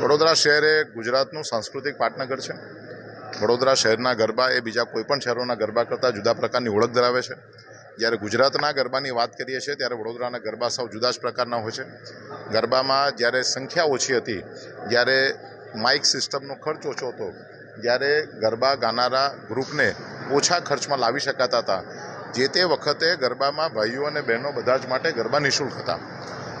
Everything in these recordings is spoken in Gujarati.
વડોદરા શહેર એ ગુજરાતનું સાંસ્કૃતિક પાટનગર છે. વડોદરા શહેરના ગરબા એ બીજા કોઈપણ શહેરોના ગરબા કરતાં જુદા પ્રકારની ઓળખ ધરાવે છે. જ્યારે ગુજરાતના ગરબાની વાત કરીએ છીએ, ત્યારે વડોદરાના ગરબા સાવ જુદા જ પ્રકારના હોય છે. ગરબામાં જ્યારે સંખ્યા ઓછી હતી, જ્યારે માઇક સિસ્ટમનો ખર્ચ ઓછો હતો, જ્યારે ગરબા ગાનારા ગ્રુપને ઓછા ખર્ચમાં લાવી શકાતા હતા, જે તે વખતે ગરબામાં ભાઈઓ અને બહેનો બધા જ માટે ગરબા નિઃશુલ્ક હતા.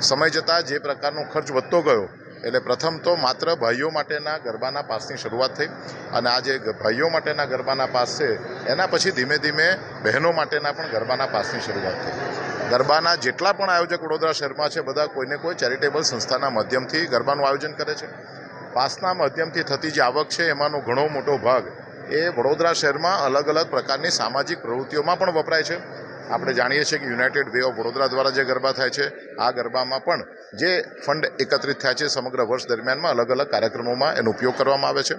સમય જતાં જે પ્રકારનો ખર્ચ વધતો ગયો એટલે પ્રથમ તો માત્ર ભાઈઓ માટેના ગરબાના પાસની શરૂઆત થઈ અને આ જે ભાઈઓ માટેના ગરબાના પાસ છે, એના પછી ધીમે ધીમે બહેનો માટેના પણ ગરબાના પાસની શરૂઆત થઈ. ગરબાના જેટલા પણ આયોજક વડોદરા શહેરમાં છે, બધા કોઈને કોઈ ચેરિટેબલ સંસ્થાના માધ્યમથી ગરબાનું આયોજન કરે છે. પાસના માધ્યમથી થતી જે આવક છે, એમાંનો ઘણો મોટો ભાગ એ વડોદરા શહેરમાં અલગ અલગ પ્રકારની સામાજિક પ્રવૃત્તિઓમાં પણ વપરાય છે. આપણે જાણીએ છીએ કે યુનાઇટેડ વે ઓફ વડોદરા દ્વારા જે ગરબા થાય છે, આ ગરબામાં પણ જે ફંડ એકત્રિત થાય છે સમગ્ર વર્ષ દરમિયાનમાં અલગ અલગ કાર્યક્રમોમાં એનો ઉપયોગ કરવામાં આવે છે.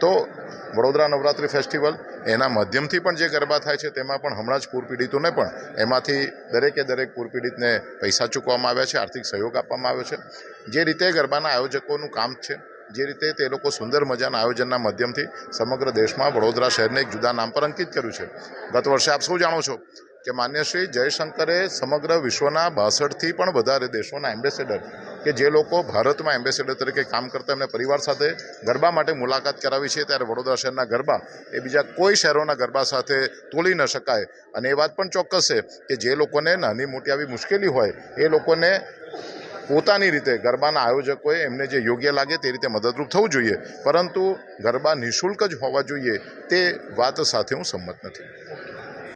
તો વડોદરા નવરાત્રિ ફેસ્ટિવલ, એના માધ્યમથી પણ જે ગરબા થાય છે, તેમાં પણ હમણાં જ પૂર પીડિતોને પણ એમાંથી દરેકે દરેક પૂર પીડિતને પૈસા ચૂકવવામાં આવ્યા છે, આર્થિક સહયોગ આપવામાં આવ્યો છે. જે રીતે ગરબાના આયોજકોનું કામ છે, જે રીતે તે લોકો સુંદર મજાના આયોજનના માધ્યમથી સમગ્ર દેશમાં વડોદરા શહેરને એક જુદા નામ પર અંકિત કર્યું છે. ગત વર્ષે આપ સૌ જાણો છો? કે માન્ય શ્રી જયશંકરે સમગ્ર વિશ્વના બાસઠથી પણ વધારે દેશોના એમ્બેસેડર કે જે લોકો ભારતમાં એમ્બેસેડર તરીકે કામ કરતા એમને પરિવાર સાથે ગરબા માટે મુલાકાત કરાવી છે, ત્યારે વડોદરા શહેરના ગરબા એ બીજા કોઈ શહેરોના ગરબા સાથે તોલી ન શકાય. અને એ વાત પણ ચોક્કસ છે કે જે લોકોને નાની મોટી આવી મુશ્કેલી હોય, એ લોકોને પોતાની રીતે ગરબાના આયોજકોએ એમને જે યોગ્ય લાગે તે રીતે મદદરૂપ થવું જોઈએ. પરંતુ ગરબા નિઃશુલ્ક જ હોવા જોઈએ તે વાત સાથે હું સંમત નથી.